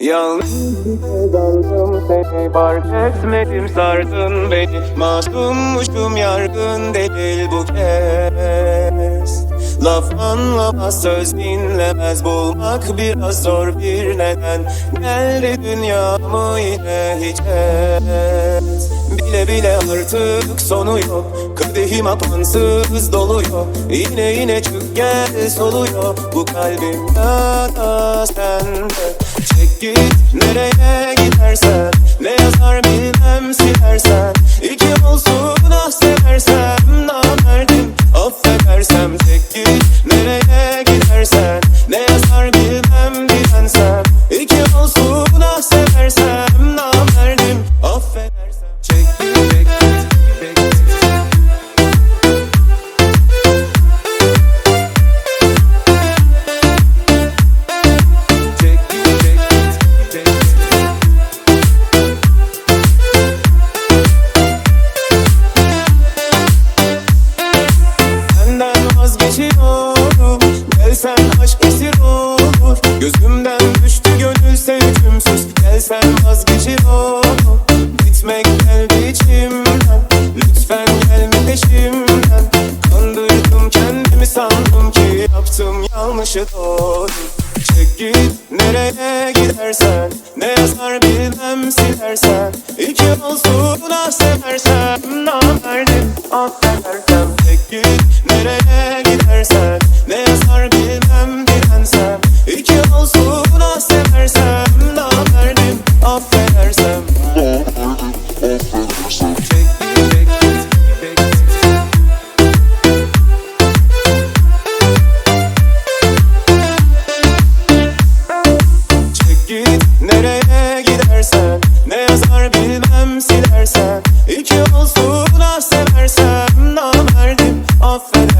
Yalnız daldım seni fark etmedim sardın beni. Masummuşum yargın değil bu kez Laf anlamaz söz dinlemez. Bulmak biraz zor bir neden. Geldi dünyamı yine hiç et Bile bile artık sonu yok. Kadehim apansız doluyor. Yine yine çık gel soluyor. Bu kalbim ya da sende Çek git nereye gidersen. Ne yazar bilmem silersen olur Gözümden düştü gönül sevgimsiz. Gelsen vazgeçiyorum. Gitmek geldi içimden. Lütfen gelme peşimden Kandırdım kendimi sandım ki Yaptım yanlışı doğru. Çek git nereye gidersen. Ne yazar bilmem silersen. İki olsun ah seversen silersen İki olsun ah seversen Daha verdim affedersin.